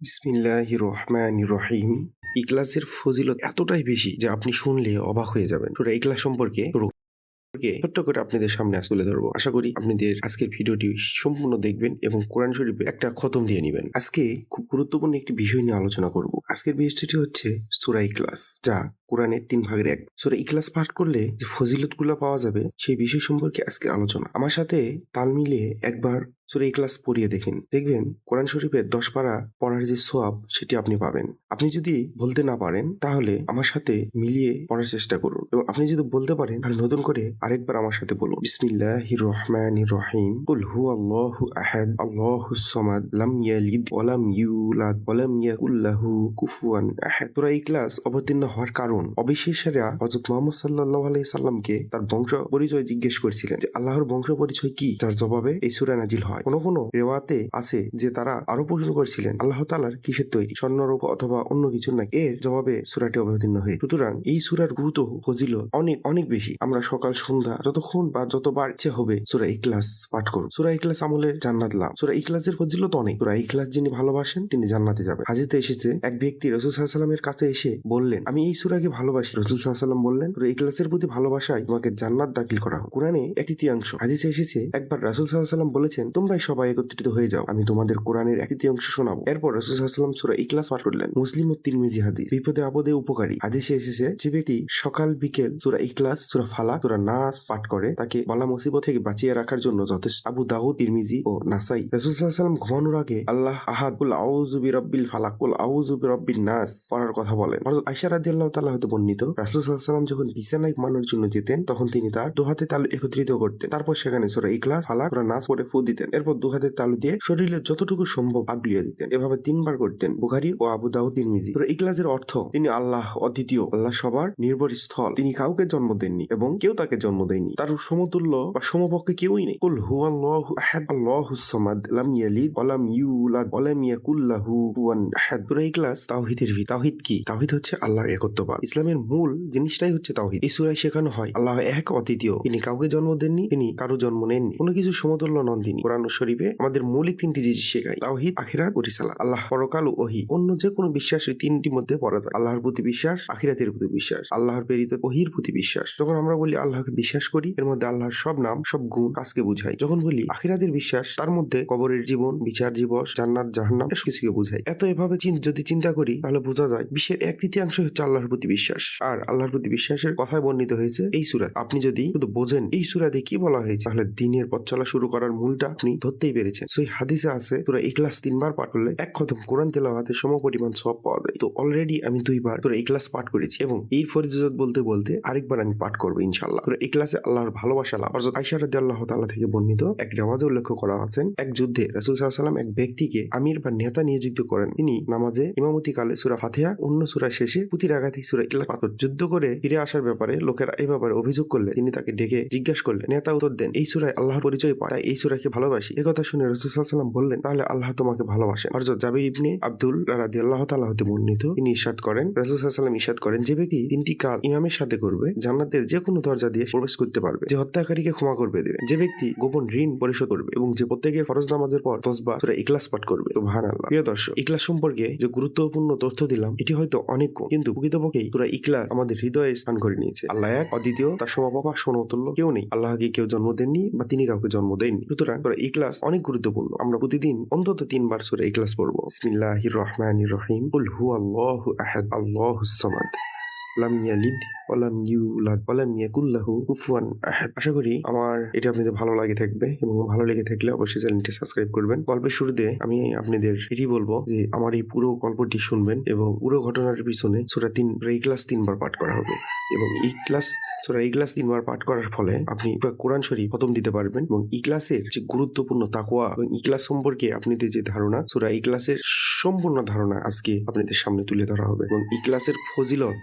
বিসমিল্লাহ রহমান রহিম ইকলাসের ফজিলত এতটাই বেশি যে আপনি শুনলে অবাক হয়ে যাবেন। তোরা ইকলাস সম্পর্কে সম্পর্কে ছোট্ট করে আপনাদের সামনে তুলে ধরবো। আশা করি আপনাদের আজকের ভিডিওটি সম্পূর্ণ দেখবেন এবং কোরআন শরীফে একটা খতম দিয়ে নেবেন। আজকে খুব গুরুত্বপূর্ণ একটি বিষয় নিয়ে আলোচনা করব। আজকের বিষয়টি হচ্ছে সুরাই ক্লাস যা কোরআনের তিন ভাগের এক। সুরা ইকলাস পাঠ করলে যে ফজিলত পাওয়া যাবে, সেই বিষয় সম্পর্কে আজকের আলোচনা। আমার সাথে তাল মিলিয়ে একবার সুরা ইকলাস পড়িয়ে দেখেন। দেখবেন কোরআন শরীফের দশ পারা পড়ার যে সোয়াব, সেটি আপনি পাবেন। আপনি যদি বলতে না পারেন, তাহলে আমার সাথে মিলিয়ে পড়ার চেষ্টা করুন। এবং আপনি যদি বলতে পারেন, তাহলে নতুন করে আরেকবার আমার সাথে বলুন। বিসমিল্লাহ রহমান রহিম। কুল হু আল্লাহু আহাদ। আল্লাহু সামাদ। লাম ইয়ালিদ ওয়ালাম ইউলাদ। ওয়ালাম ইয়াকুল্লাহু কুফুয়ান আহাদ। সূরা ইখলাস অবতীর্ণ হওয়ার কারণ অবিশেষেরা হযরত মুহাম্মদ সাল্লাল্লাহু আলাইহি সাল্লামকে তার বংশ পরিচয় জিজ্ঞেস করেছিলেন যে আল্লাহর বংশ পরিচয় কি? যার জবাবে এই সূরা নাজিল হয়। কোনো কোনো রেওয়াতে আছে যে তারা আরও প্রশ্ন করেছিলেন, আল্লাহ তাআলার কিসের তৈরি? স্বর্ণরূপ অথবা অন্য কিছু নাকি? এর জবাবে সূরাটি অবতীর্ণ হয়ে। সুতরাং এই সূরার গুরুত্ব ফজিল অনেক অনেক বেশি। আমরা সকাল, সন্ধ্যা যতক্ষণ বা যতবার ইচ্ছে হবে সূরা ইখলাস পাঠ করুন সুরা ইকলাস আমলের জান্নাত লাভ। সূরা ইখলাসের ফজিলত অনেক। সূরা ইকলাস যিনি ভালোবাসেন, তিনি জান্নাতে যাবেন। হাজিতে এসেছে, এক ব্যক্তি রসুল সাল্লামের কাছে এসে বললেন, আমি এই সূরাকে ভালোবাসি। রসুল সাল্লাম বললেন সূরা ইখলাসের প্রতি ভালোবাসায় তোমাকে জান্নাত দাখিল করা হোক। কোরআনে এক তৃতীয়াংশ হাদিসে এসেছে, একবার রাসুল সাল্লাম বলেছেন, তোমরাই সবাই একত্রিত হয়ে যাও, আমি তোমাদের কোরআনের এক তৃতীয়াংশ শোনাবো। এরপর রসুল সাল্লাম সূরা ইখলাস পাঠ করলেন, মুসলিম ও তিরমিজি হাদিস, বিপদে আপদে উপকারী। হাদিসে এসেছে, যে ব্যক্তি সকাল, বিকেল, সূরা ইখলাস, সূরা ফালাক, সূরা নাস পাঠ করে, তাকে বালা মুসিবত থেকে বাঁচিয়ে রাখার জন্য যথেষ্ট। আবু দাউদ, তিরমিজি ও নাসাই। রাসূল আলাইহি ঘুমানোর আগে আল্লাহ আহাদ কুল আউযু বিরাব্বিল ফালাক কুল আউযু বিরাব্বিন নাস পড়ার কথা বলেন। আয়েশা রাদিয়াল্লাহু তাআলা হতে বর্ণিত। রাসূল সাল্লাম যখন বিছানায় ঘুমানোর জন্য যেতেন, তখন তিনি তার দুহাতে তালু একত্রিত করতেন। তারপর সেখানে সূরা ইখলাস, ফালাক, সূরা নাচ করে ফু দিতেন। এরপর দুহাতে তালু দিয়ে শরীরের যতটুকু সম্ভব আগলিয়ে দিতেন। এভাবে তিনবার করতেন বুখারি ও আবু দাউদ তিরমিজি। সূরা ইখলাসের অর্থ, তিনি আল্লাহ অদ্বিতীয়, আল্লাহ সবার নির্ভর স্থল। তিনি কাউকে জন্ম দেননি এবং কেউ তাকে জন্ম দেয়নি। তার সমতুল্য বা সমপক্ষে কেউই নেই। কুল হু আল্লাহু আহাদ আল্লাহুস সামাদ, লাম ইয়ালিদ ওয়া ইউলাদ ওয়া ইয়াকুল লাহু আহাদ। তাওহীদের ভি তাওহীদ কি? তাওহীদ হচ্ছে আল্লাহর একত্ববাদ। ইসলামের মূল জিনিসটাই হচ্ছে তাওহীদ। এই সূরায় শেখানো হয়, আল্লাহ এক অদ্বিতীয়। তিনি কাউকে জন্ম দেননি, তিনি কারও জন্ম নেননি। কোনো কিছু সমতুল্য নন তিনি কোরআন শরীফে আমাদের মৌলিক তিনটি জিনিস শেখায়, তাওহীদ আখিরাত ও আল্লাহ পরকাল ও ওহী, অন্য যে কোনো বিশ্বাস এই তিনটির মধ্যে পড়া যায়। আল্লাহর প্রতি বিশ্বাস, আখিরাতের প্রতি বিশ্বাস। আল্লাহর প্রেরিত ওহির প্রতি বিশ্বাস। যখন আমরা বলি আল্লাহকে বিশ্বাস করি, এর মধ্যে আল্লাহর সব নাম, সব গুণ কাজকে বুঝাই যখন বলি আখিরাতের বিশ্বাস, তার মধ্যে কবরের জীবন, বিচার দিবস, জান্নাত, জাহান্নাম সব কিছুকে বুঝাই এত এভাবে যদি চিন্তা করি, তাহলে বোঝা যায়, বিশ্বের এক তৃতীয়াংশ হচ্ছে আল্লাহর প্রতি বিশ্বাস আর আল্লাহর প্রতি বিশ্বাসের কথায় বর্ণিত হয়েছে এই সুরাত আপনি যদি শুধু বোঝেন এই সুরাতে কি বলা হয়েছে, তাহলে দিনের পথ চলা শুরু করার মূলটা আপনি ধরতেই পেরেছেন। সেই হাদিসে আছে তোরা ইখলাস তিনবার পাঠ করলে এক খতম কোরআন তেলাওয়াতের সম পরিমাণ সব পাওয়া যায়। তো অলরেডি আমি দুইবার তোরা ইখলাস পাঠ করেছি এবং এই ফরিজত বলতে বলতে আরেকবার আমি পাঠ করব ইনশাল্লাহ তোরা ইখলাসে আল্লাহর ভালোবাসা লাভ। হযরত আয়েশা আল্লাহ তাআলা থেকে বর্ণিত এক নামাজে উল্লেখ করা আছেন এক যুদ্ধে রাসূল সাল্লাম এক ব্যক্তিকে আমির বা নেতা নিয়োজিত করেন। তিনি নামাজে ইমামতি কালে সুরা ফাতিহা, অন্য সুরা শেষে প্রতি রাগাতেই সূরা পাঠ করেন। যুদ্ধ করে ফিরে আসার ব্যাপারে লোকেরা এই ব্যাপারে অভিযোগ করলে তিনি তাকে ডেকে জিজ্ঞাসা করলেন নেতা উত্তর দেন, এই সূরায় আল্লাহর পরিচয় পায়, তাই এই সূরাকে ভালোবাসি। এই কথা শুনে রাসূল সাল্লাম বললেন, তাহলে আল্লাহ তোমাকে ভালোবাসেন। হযরত জাবির ইবনে আব্দুল রাদিয়াল্লাহু তাআলা হতে বর্ণিত, তিনি ইরশাদ করেন, রাসূল সাল্লাম ইরশাদ করেন যে ব্যক্তি তিনটি কাজ ইমামের সাথে করবে, জান্নাতের যে কোনো দরজা দিয়ে প্রবেশ করতে পারবে, যে হত্যাকারীকে ক্ষমা করবে দেবে, যে ব্যক্তি গোপন ঋণ পরিশোধ করবে এবং যে প্রত্যেকের ফরজ নামাজের পর তসবা, সূরা ইখলাস পাঠ করবে। সুবহানাল্লাহ। প্রিয় দর্শক, ইখলাস সম্পর্কে যে গুরুত্বপূর্ণ তথ্য দিলাম, এটি হয়তো অনেক কম, কিন্তু প্রকৃতপক্ষেই সূরা ইকলা আমাদের হৃদয়ে স্থান করে নিয়েছে। আল্লাহ এক, অদ্বিতীয়, তার সমপাপা সমতুল্য কেউ নেই। আল্লাহকে কেউ জন্ম দেননি বা তিনি কাউকে জন্ম দেননি। সুতরাং সুরা ইকলাস অনেক গুরুত্বপূর্ণ। আমরা প্রতিদিন অন্তত তিনবার সুরা ইকলাস পড়ব। বিসমিল্লাহির রহমানির রহিম। কুল হু আল্লাহু আহাদ আল্লাহুস সামাদ। লাম ইয়ালিদ ওয়ালাম ইউলাদ ওয়ালাম ইয়াকুল লাহু কুফুয়ান আহাদ আশা করি আমার এটা আপনাদের ভালো লাগে থাকবে এবং ভালো লেগে থাকলে অবশ্যই চ্যানেলটি সাবস্ক্রাইব করবেন। গল্পের শুরুতে আমি আপনাদের এটি বলব যে আমার এই পুরো গল্পটি শুনবেন এবং পুরো ঘটনার পিছনে সূরা তিন এই ক্লাস তিনবার পাঠ করা হবে এবং এই ক্লাস সূরা এই ক্লাস তিনবার পাঠ করার ফলে আপনি কোরআন শরীফ খতম দিতে পারবেন এবং ই ক্লাসের যে গুরুত্বপূর্ণ তাকওয়া এবং ই ক্লাস সম্পর্কে আপনাদের যে ধারণা, সূরা ই ক্লাসের সম্পূর্ণ ধারণা আজকে আপনাদের সামনে তুলে ধরা হবে এবং ই ক্লাসের ফজিলত